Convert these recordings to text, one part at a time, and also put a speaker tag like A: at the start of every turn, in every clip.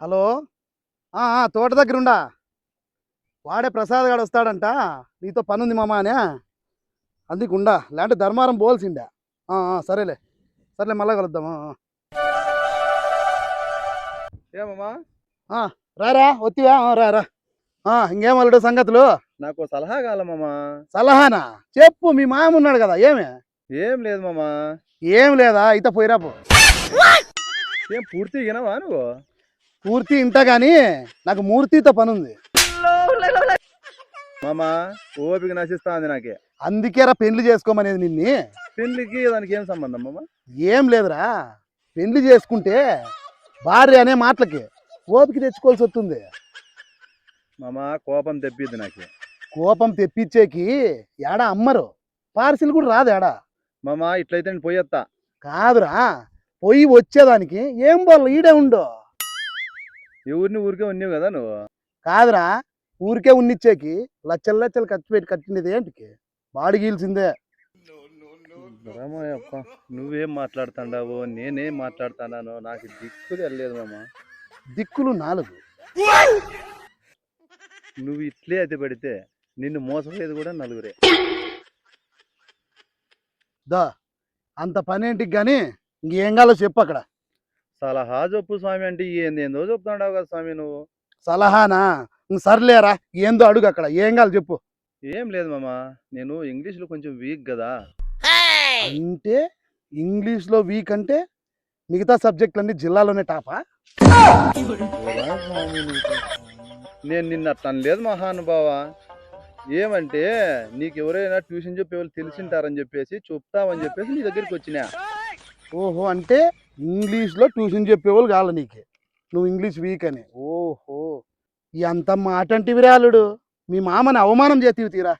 A: Hello? తోట దగ్గర ఉండా వాడే ప్రసాద్ గాడు వస్తాడంట. నీతో పని ఉంది మామ అనే. అందుకు ఉండా. లేదంటే ధర్మారం పోల్సిండే సరేలే. సరేలే మళ్ళా కలుద్దాం.
B: ఏమమ్మా
A: రారా వత్తివా ఆ, రా రా ఆ, ఇంకేం అల్లుడు సంగతులు?
B: నాకు సలహా కావాలమ్మా
A: సలహానా? చెప్పు మీ మామ ఉన్నాడు కదా ఏమి?
B: ఏం లేదు మామా.
A: ఏం లేదా? అయితే పోయిరా పో.
B: ఏం పూర్తి వినవా నువ్వు?
A: పూర్తి ఇంట కానీ నాకు మూర్తితో పని ఉంది
B: మామా ఓపిక నశిస్తా ఉంది నాకే
A: అందుకేరా పెళ్ళి చేసుకోమనేది నిన్ని.
B: పెళ్ళికి దానికి ఏం సంబంధం మామ?
A: ఏం లేదురా. పెళ్ళి చేసుకుంటే భార్య అనే మాటలకి ఓపిక తెచ్చుకోవాల్సి వస్తుంది.
B: మామా కోపం తెప్పిద్ది నాకే.
A: కోపం తెప్పించేకి ఏడా అమ్మరు. పార్సిల్ కూడా రాదు ఏడా.
B: మామా ఇట్లయితే నేను పోయేత్తా.
A: కాదురా పొయ్యి వచ్చేదానికి ఏం బోర్లు ఈడే ఉండు.
B: ఎవరిని ఊరికే ఉన్నావు కదా నువ్వు?
A: కాదురా ఊరికే ఉన్నిచ్చేకి లచ్చలు లచ్చలు ఖర్చు పెట్టి కట్టినది ఏంటికి? బాడీ గీల్సిందే.
B: నువ్వేం మాట్లాడుతాండావు నేనేం మాట్లాడుతాను నాకు దిక్కు తెలియదు మామ.
A: దిక్కులు నాలుగు.
B: నువ్వు ఇట్లే అయితే పెడితే నిన్ను మోసపోయేది కూడా నలుగురే.
A: దా అంత పని ఏంటికి కానీ ఇంకేం కాలో చెప్పు అక్కడ.
B: సలహా చెప్పు స్వామి అంటే ఏందేందో చెప్తాండావు కదా స్వామి నువ్వు.
A: సలహానా? సర్లేరా ఏందో అడుగు అక్కడ ఏం కావాలి చెప్పు.
B: ఏం లేదు మామ నేను ఇంగ్లీష్లో కొంచెం వీక్ కదా.
A: అంటే ఇంగ్లీష్లో వీక్ అంటే మిగతా సబ్జెక్టులన్నీ జిల్లాలోనే టాపా.
B: నేను నిన్న లేదు మహానుభావ. ఏమంటే నీకు ఎవరైనా ట్యూషన్ చెప్పే వాళ్ళు తెలిసింటారని చెప్పేసి చెప్తావని చెప్పేసి నీ దగ్గరికి వచ్చినా.
A: ఓహో అంటే ఇంగ్లీష్లో ట్యూషన్ చెప్పేవాళ్ళు కావాలి నీకు. నువ్వు ఇంగ్లీష్ వీక్ అని. ఓహో! ఎంత మాట అంటే విరాలుడు మీ మామని అవమానం చేతివి తీరా?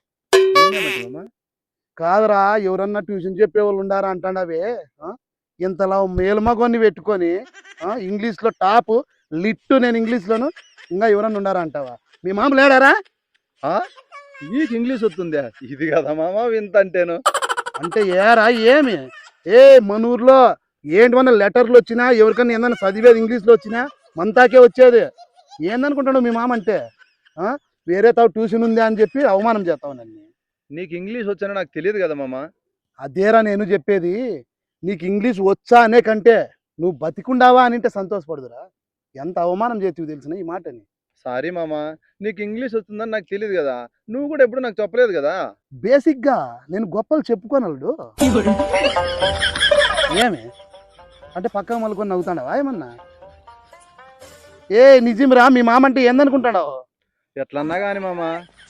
A: కాదురా ఎవరన్నా ట్యూషన్ చెప్పేవాళ్ళు ఉండారా అంటాడవే ఇంతలా మేలుమగొని పెట్టుకొని ఇంగ్లీష్లో టాప్ లిట్టు నేను ఇంగ్లీష్లోను ఇంకా ఎవరన్నా ఉండారా అంటావా? మీ మామ లేడారా?
B: ఆ? నీకు ఇంగ్లీష్ వస్తుందా. ఇది కదా మామ వింత అంటేను.
A: అంటే ఏరా ఏమి? ఏ మన ఊర్లో ఏంటివన్నా లెటర్లు వచ్చినా ఎవరికన్నా ఏదన్నా చదివేది ఇంగ్లీష్లో వచ్చినా మంతాకే వచ్చేది. ఏందనుకుంటాడు మీ మామ అంటే? ఆ? వేరే తావు ట్యూషన్ ఉంది అని చెప్పి అవమానం చేస్తావు నన్ను.
B: నీకు ఇంగ్లీష్ వచ్చానో నాకు తెలియదు కదా మామ.
A: అదేరా నేను చెప్పేది. నీకు ఇంగ్లీష్ వచ్చా అనే కంటే నువ్వు బతికుండావా అని అంటే సంతోషపడుదురా. ఎంత అవమానం చేతివి తెలిసిన ఈ మాటని.
B: సారీ మామ నీకు ఇంగ్లీష్ వస్తుందని నాకు తెలియదు కదా. నువ్వు కూడా ఎప్పుడు నాకు చెప్పలేదు కదా.
A: బేసిక్గా నేను గొప్పలు చెప్పుకోనలుడు. ఏమి? అంటే పక్క మలుకొని నవ్వుతాడావా ఏమన్నా? ఏ నిజంరా మీ మామ అంటే ఏందనుకుంటాడో
B: ఎట్లన్నా కానీ మామ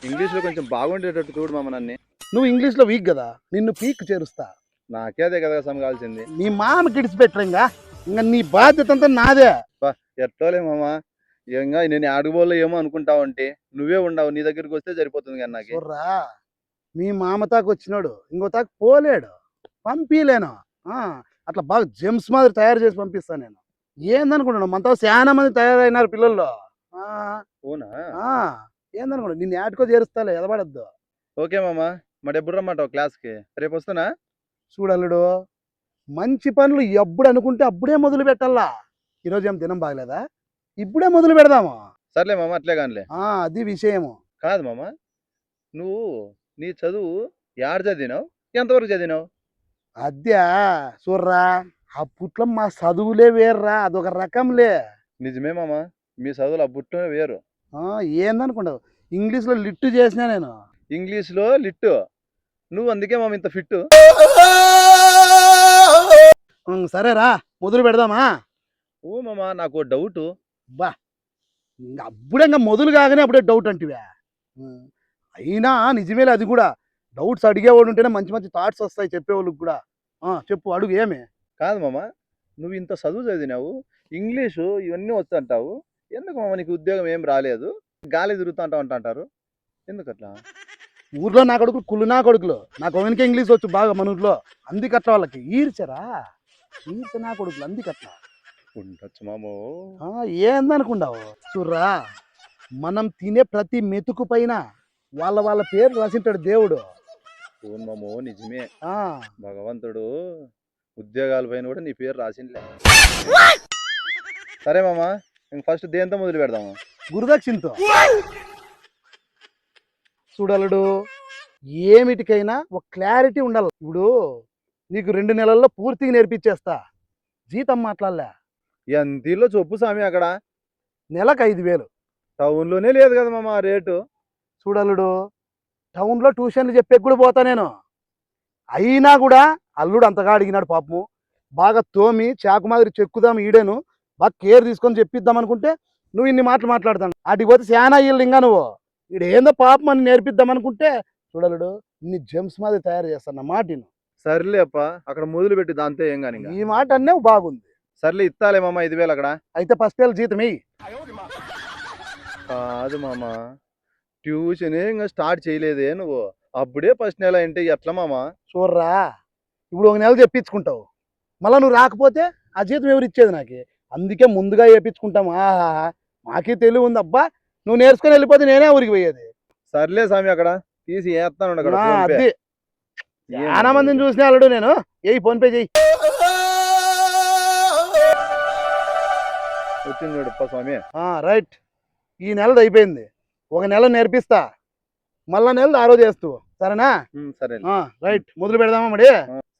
B: ఇంగ్లీష్లో కొంచెం బాగుండేటట్టు చూడు మామ నన్ను.
A: నువ్వు ఇంగ్లీష్లో వీక్ కదా నిన్ను పీక్ చేరుస్తా.
B: నాకే అదే కదా సమ కావాల్సింది.
A: మీ మామ కిడిచిపెట్టరు ఇంకా ఇంకా నీ బాధ్యత అంతా నాదే.
B: ఎట్టోలే మామ. ఇంకా నేను అడుగుబోల్లో ఏమో అనుకుంటావు అంటే నువ్వే ఉండవు నీ దగ్గరికి వస్తే సరిపోతుంది కానీ నాకు.
A: చూర్రా మీ మామ తాకు వచ్చినాడు ఇంకో తాకు పోలేడు. పంపిలేను. ఆ, అట్లా బాగా జెమ్స్ మాదిరి తయారు చేసి పంపిస్తాను నేను. ఏందనుకుంటున్నావు? మనతో చాలా మంది తయారైనారు పిల్లల్లో. ఆ,
B: అవునా?
A: ఆ, ఏందనుకున్నావు నిన్ను యాడ్కో చేరుస్తాలే ఎదబడద్దు.
B: ఓకే మామ మరి ఎప్పుడు రమ్మంటావు క్లాస్కి? రేపు వస్తానా
A: చూడల్లుడు మంచి పనులు ఎప్పుడు అనుకుంటే అప్పుడే మొదలు పెట్టాలా? ఈరోజు ఏం దినం బాగలేదా? ఇప్పుడే మొదలు పెడదాము.
B: సర్లే మామ అట్లే కానిలే.
A: ఆ, అది విషయము.
B: కాదు మామ నువ్వు నీ చదువు యాడ చదివినావు? ఎంతవరకు చదివినావు?
A: అద్యా చూర్రా అప్పట్లో మా చదువులే వేర్రా అదొక రకంలే.
B: నిజమే మామ మీ చదువులు ఆ బుట్టు వేరు.
A: ఏందనుకుంటావు? ఇంగ్లీష్లో లిట్టు చేసినా నేను.
B: ఇంగ్లీష్లో లిట్టు. నువ్వు అందుకే మామ ఇంత ఫిట్
A: సరేరా మొదలు పెడదామా?
B: ఓ మామ నాకు డౌట్.
A: బా అప్పుడే ఇంకా మొదలు కాగానే అప్పుడే డౌట్ అంటివే. అయినా నిజమేలే అది కూడా. డౌట్స్ అడిగేవాడు ఉంటేనే మంచి మంచి థాట్స్ వస్తాయి చెప్పేవాళ్ళకి కూడా. చెప్పు అడుగు ఏమి?
B: కాదు మామ నువ్వు ఇంత చదువు చదివినావు ఇంగ్లీషు ఇవన్నీ వస్తుంటావు ఎందుకు మామ నీకు ఉద్యోగం ఏం రాలేదు? గాలి తిరుగుతూ ఉంటావు అంటారు. ఎందుకు అట్లా
A: ఊర్లో నా కొడుకులు కుళ్ళు నా కొడుకులు. నాకు వెనక ఇంగ్లీష్ వచ్చు బాగా మన ఊర్లో. అందుకట్లా వాళ్ళకి ఈర్చరా ఈర్చ నా కొడుకులు అందుకట్లా.
B: ఉండొచ్చు మామో.
A: ఆ, ఏందనుకుంటావు చూర్రా మనం తినే ప్రతి మెతుకు పైన వాళ్ళ వాళ్ళ పేరు రాసింటాడు దేవుడు.
B: అవును మామో నిజమే.
A: ఆ.
B: భగవంతుడు ఉద్యోగాల పైన కూడా నీ పేరు రాసిండ్లే. సరే మామ ఇంక ఫస్ట్ దేంతో మొదలు పెడదాము?
A: గురుదక్షిణతో. చూడలుడు ఏమిటికైనా ఒక క్లారిటీ ఉండాలి. ఇప్పుడు నీకు రెండు నెలల్లో పూర్తిగా నేర్పించేస్తా జీతం మాట్లాడలే.
B: ఎంతలో చొప్పు స్వామి అక్కడ.
A: నెలకు ఐదు వేలు.
B: టౌన్లోనే లేదు కదా మామ రేటు.
A: చూడలుడు టౌన్లో ట్యూషన్లు చెప్పే కూడా పోతా నేను. అయినా కూడా అల్లుడు అంతగా అడిగినాడు పాపము. బాగా తోమి చాకు మాదిరి చెక్కుదాం ఈడేను. బాగా కేర్ తీసుకొని చెప్పిద్దాం అనుకుంటే నువ్వు ఇన్ని మాటలు మాట్లాడతాను. అటుకి పోతే శానా ఇల్లు ఇంకా నువ్వు. ఈడు ఏందో పాపం అని నేర్పిద్దాం అనుకుంటే చూడలుడు ఇన్ని జెమ్స్ మాదిరి తయారు చేస్తాను మాట విను.
B: సర్లే అప్ప అక్కడ మొదలు పెట్టి దాంతో ఏం కానీ
A: ఈ మాట అన్నే బాగుంది.
B: సర్లే ఇత్తాలే మామ ఐదు వేలు అక్కడ.
A: అయితే ఫస్ట్ వేలు జీతం
B: కాదు మామ. ట్యూషన్ ఇంకా స్టార్ట్ చేయలేదే నువ్వు. అప్పుడే ఫస్ట్ నెల అంటే ఎట్లా మామ?
A: చూడరా ఇప్పుడు ఒక నెల చెప్పించుకుంటావు మళ్ళీ నువ్వు రాకపోతే ఆ జీతం ఎవరు ఇచ్చేది నాకు? అందుకే ముందుగా వేయించుకుంటాం ఆహా మాకే తెలివి ఉంది అబ్బా. నువ్వు నేర్చుకొని వెళ్ళిపోతే నేనే ఊరికి పోయేది.
B: సర్లే స్వామి అక్కడ తీసి వేస్తాను.
A: అది. చాలా మందిని చూసిన అల్లుడు నేను. ఏ ఫోన్ పే చెయ్యి.
B: వచ్చింది చూడప్ప స్వామి.
A: ఆ, రైట్. ఈ నెలది అయిపోయింది. ఒక నెల నేర్పిస్తా. మళ్ళా నెల ఆరో చేస్తూ. సరేనా?
B: ఉమ్, సరే
A: ఆ, రైట్. మొదలు పెడదామా మరి?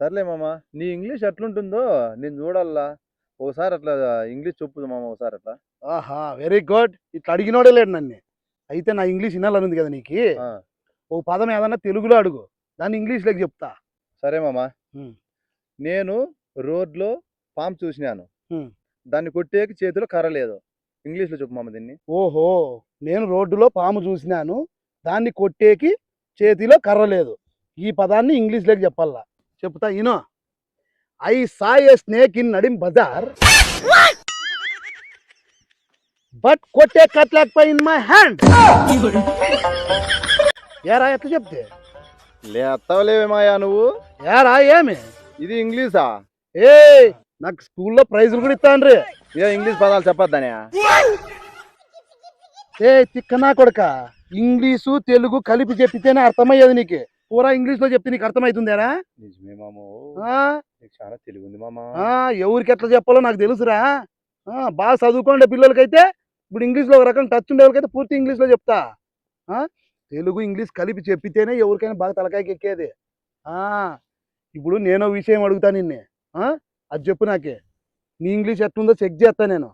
B: సర్లే మామ. నీ ఇంగ్లీష్ ఎట్లుంటుందో నేను చూడాలా. ఒకసారి అట్లా ఇంగ్లీష్ చెప్పు మామ ఒకసారి అట్లా.
A: ఆహా వెరీ గుడ్ ఇట్లా అడిగినోడే లేడు నన్ను. అయితే నా ఇంగ్లీష్ వినాలనుంది కదా నీకు.
B: ఆ,
A: ఓ పదం ఏదన్నా తెలుగులో అడుగు. దాన్ని ఇంగ్లీష్లోకి చెప్తా.
B: సరే మామ.
A: ఉమ్.
B: నేను రోడ్లో పాము చూసినాను.
A: ఉమ్.
B: దాన్ని కొట్టేకి చేతిలో కర్ర లేదు. ఇంగ్లీష్లో చెప్పు మామ దీన్ని.
A: ఓహో నేను రోడ్డులో పాము చూసినాను. దాన్ని కొట్టేకి చేతిలో కర్ర లేదు. ఈ పదాన్ని ఇంగ్లీష్లోకి చెప్పాలా? చెప్తా you know I saw a snake in నడిం బజార్. బట్ కొట్టే కట్లేకపోయి ఇన్ మై హ్యాండ్. ఏరా ఎట్లా చెప్తే?
B: లేస్తావులేవే మాయా నువ్వు?
A: ఏరా ఏమి?
B: ఇది ఇంగ్లీషా?
A: ఏ నాకు స్కూల్లో ప్రైజులు కూడా ఇస్తాండ్రి.
B: ఏ ఇంగ్లీష్ పదాలు చెప్పొద్దనే.
A: ఏ తిక్కనా కొడక? ఇంగ్లీషు తెలుగు కలిపి చెప్పితేనే అర్థమయ్యేది నీకు. పూరా ఇంగ్లీష్లో చెప్తే నీకు అర్థమవుతుందేరా?
B: నిజమే మామ. చాలా తెలివి ఉంది మామ.
A: ఆ, ఎవరికి ఎట్లా చెప్పాలో నాకు తెలుసురా. ఆ, బాగా చదువుకోండి పిల్లలకైతే ఇప్పుడు ఇంగ్లీష్లో ఒక రకం టచ్ ఉండే వాళ్ళకైతే పూర్తి ఇంగ్లీష్లో చెప్తా. ఆ, తెలుగు ఇంగ్లీష్ కలిపి చెప్పితేనే ఎవరికైనా బాగా తలకాయకి ఎక్కేది. ఆ, ఇప్పుడు నేను విషయం అడుగుతా నిన్నే. ఆ, అది చెప్పు నాకే. నీ ఇంగ్లీష్ ఎట్లుందో చెక్ చేస్తా నేను.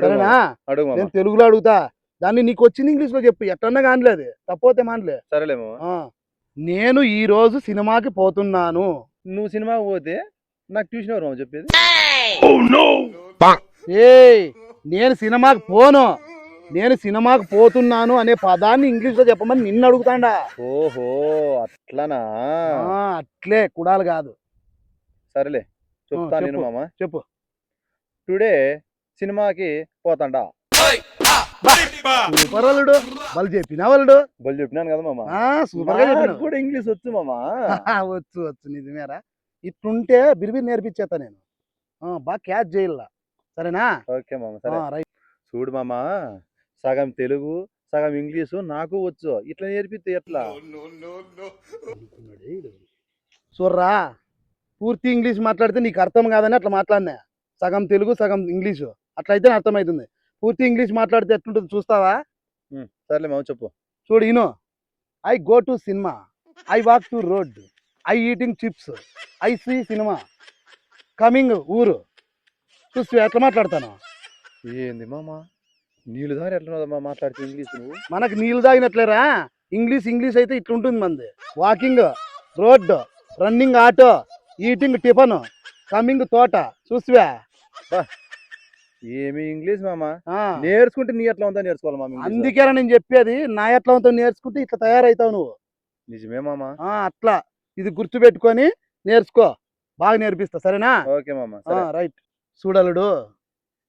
A: సరేనా? నేను తెలుగులో అడుగుతా. దాన్ని నీకు వచ్చిన ఇంగ్లీష్లో చెప్పు. ఎట్టన్నా కానిలేదు. తప్పపోతే మానలే.
B: సరేలే మామ.
A: ఆ, నేను ఈ రోజు సినిమాకి పోతున్నాను.
B: నువ్వు సినిమాకి పోతే నాకు ట్యూషన్ ఎవరు చెప్పేది?
A: ఏయ్ నేను సినిమాకి పోను. నేను సినిమాకి పోతున్నాను అనే పదాన్ని ఇంగ్లీష్లో చెప్పమని నిన్ను అడుగుతాండా.
B: ఓహో అట్లనా?
A: అట్లే. కుడాలు కాదు.
B: సరేలే. చెప్తా
A: చెప్పు.
B: నేను మామ.
A: చెప్పు.
B: టుడే సినిమాకి పోతాండా.
A: సూపర్ వాళ్ళు చెప్పినా వాళ్ళుడు
B: బలి చెప్పినాను కదా మామ.
A: ఆ, సూపర్గా.
B: కూడా ఇంగ్లీష్ వచ్చు మామ.
A: వచ్చు వచ్చు నిజమేరా. ఇట్లుంటే బిరిబిరి నేర్పించేస్తా నేను. ఆ, బాగా క్యాచ్ చేయాల. సరేనా?
B: ఓకే మామ సరే.
A: రైట్.
B: చూడు మామ సగం తెలుగు సగం ఇంగ్లీషు నాకు వచ్చు. ఇట్లా నేర్పితే ఎట్లా?
A: చూర్రా పూర్తి ఇంగ్లీష్ మాట్లాడితే నీకు అర్థం కాదని అట్లా మాట్లాడినా. సగం తెలుగు సగం ఇంగ్లీషు. అట్లయితే అర్థమవుతుంది పూర్తి ఇంగ్లీష్ మాట్లాడితే ఎట్లుంటుంది చూస్తావా?
B: సర్లే మామ చెప్పు.
A: చూడు you know I go to cinema I walk to road I eating chips I see cinema coming ఊరు. చూసి ఎట్లా మాట్లాడతాను?
B: ఏంది మామ? నీళ్ళు దారి ఎట్లా మాట్లాడితే ఇంగ్లీష్ నువ్వు?
A: మనకు నీళ్ళు తాగినట్లేరా? ఇంగ్లీష్ ఇంగ్లీష్ అయితే ఇట్లుంటుంది మంది. Walking road running auto eating tiffin coming తోట చూసివా?
B: ఏమి ఇంగ్లీష్ మామ? నేర్చుకుంటే నీ ఎట్లా ఉందా నేర్చుకోవాలి మామ.
A: అందుకేనా నేను చెప్పేది నా ఎట్లా ఉందో నేర్చుకుంటే ఇట్లా తయారవుతావు నువ్వు.
B: నిజమే మామ.
A: అట్లా. ఇది గుర్తుపెట్టుకొని నేర్చుకో. బాగా నేర్పిస్తా సరేనా?
B: ఓకే మామ
A: రైట్ చూడలుడు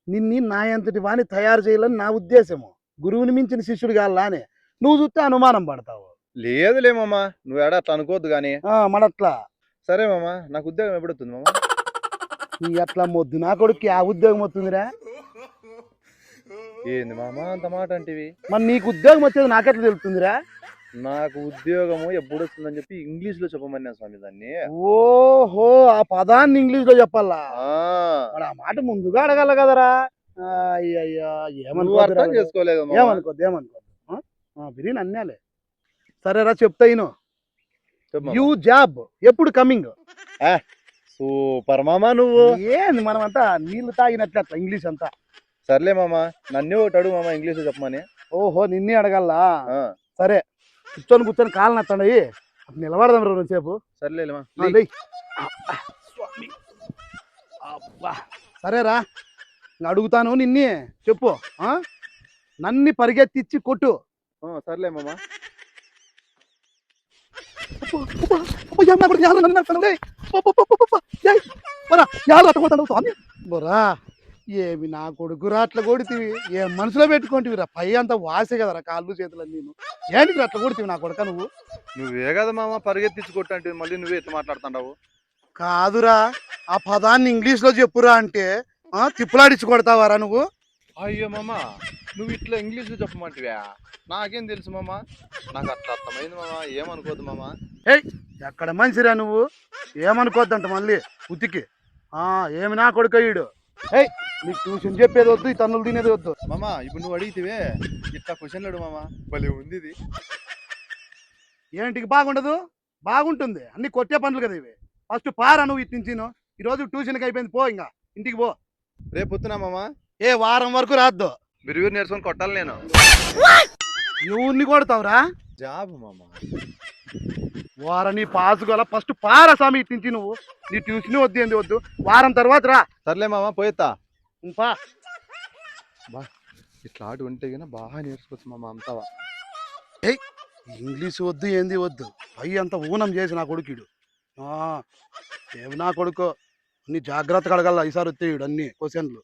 A: నిన్ని నా ఎంతటి వాణ్ణి తయారు చేయాలని నా ఉద్దేశము. గురువుని మించిన శిష్యుడు కావాలా అని నువ్వు చూస్తే అనుమానం పడతావు.
B: లేదులే మామ నువ్వు ఎడ అట్లా అనుకోవద్దు కానీ
A: ఆ, మరట్లా
B: సరే మామ నాకు ఉద్యోగం ఎప్పుడు వస్తుంది మామ?
A: నీ అట్లా మొద్దు. నా కొడుకు ఆ ఉద్యోగం వస్తుందిరా.
B: ఏంది మామ అంత మాట అంటివి?
A: మరి నీకు ఉద్యోగం వచ్చేది నాకెట్లా తెలుస్తుందిరా?
B: నాకు ఉద్యోగము ఎప్పుడు వస్తుందని చెప్పి ఇంగ్లీష్లో చెప్పమన్నా స్వామి దాన్ని.
A: ఓహో ఆ పదాన్ని ఇంగ్లీష్లో చెప్పాలా?
B: ఆ.
A: మరి ఆ మాట ముందుగా అడగాల కదరా.
B: నువ్వు అర్థం చేసుకోలేదు.
A: ఏమనుకోద్దు ఏమనుకోద్దు. బిర్యానీ అన్నాలే సరేరా చెప్తా. You job. ఎప్పుడు కమింగ్?
B: సూపర్ మామ నువ్వు.
A: ఏంది మనం అంతా నీళ్ళు తాగినట్లు అట్లా ఇంగ్లీష్ అంతా?
B: సర్లే మామ నన్ను ఒకటి అడుగు మామ ఇంగ్లీష్ చెప్పమని.
A: ఓహో నిన్నే అడగల్లా
B: ఆ,
A: సరే కూర్చొని కూర్చొని కాలు నత్తండి. నిలబడదాం రెండు సేపు
B: సర్లే మామ.
A: ఆ, లేయ్. అబ్బా, స్వామి. అబ్బా. సరేరా అడుగుతాను నిన్నే. చెప్పు? నన్ని పరిగెత్తిచ్చి కొట్టు.
B: సర్లే మామ.
A: యాలు అట్టపోతాడు, స్వామి. బోరా ఏమి నా కొడుకురా అట్లా కొడితివి? ఏం మనసులో పెట్టుకుంటివిరా? పై అంతా వాసే కదరా కాళ్ళు చేతులు నేను ఏంటికి అట్లా కొడితివి నా కొడుక నువ్వు?
B: నువ్వే కదా మామ పరిగెత్తించి కొట్టంటే మళ్ళీ నువ్వే ఎట్లా మాట్లాడుతున్నావు
A: కాదురా ఆ పదాన్ని ఇంగ్లీష్లో చెప్పురా అంటే ఆ, తిప్పులాడిచ్చి కొడతావారా నువ్వు?
B: అయ్యో మామ నువ్వు ఇట్లా ఇంగ్లీష్ చెప్పమంటివా? నాకేం తెలుసు మామ? నాకు అట్లా అర్థమైంది మామ ఏమనుకోదు మామ.
A: ఎక్కడ మనిషిరా నువ్వు? ఏమనుకోద్దంట మళ్ళీ? ఉతికి. ఆ ఏమి నా కొడుకయ్యుడు ఏయ్ నీకు ట్యూషన్ చెప్పేది వద్దు ఈ తన్నులు తినేది వద్దు.
B: మామ ఇప్పుడు నువ్వు అడిగితే ఇట్లా క్వశ్చన్లు అడుగు మామ. భలే ఉంది ఇది.
A: ఏంటికి బాగుండదు? బాగుంటుంది. అన్ని కొట్టే పనులు కదా ఇవి. ఫస్ట్ పారా నువ్వు ఇటు నుంచి ఈ రోజు ట్యూషన్కి అయిపోయింది పో ఇంకా. ఇంటికి పో.
B: రేపు పొద్దున మామ?
A: ఏ వారం వరకు రాద్దు.
B: బిరువురు నేర్చుకొని కొట్టాలి నేను.
A: ఎవరిని కొడతావురా?
B: జాబ్ మామ.
A: వారని పాసు గల ఫస్ట్ పారా స్వామి ఇటు నుంచి నువ్వు. నీ ట్యూషన్ వద్దు ఏంది వద్దు. వారం తర్వాత రా.
B: సర్లే మామ పోయేత్తా.
A: పా.
B: ఇట్లా ఆడు ఉంటే గిన బాగా నేర్చుకోవచ్చు మామ అంతా.
A: ఇంగ్లీష్ వద్దు ఏంది వద్దు. పై అంత ఊనం చేసి నా కొడుకుడు. ఏమి నా కొడుకు? అన్ని జాగ్రత్తగా అడగల ఈసారి వచ్చేయుడు అన్ని క్వశ్చన్లు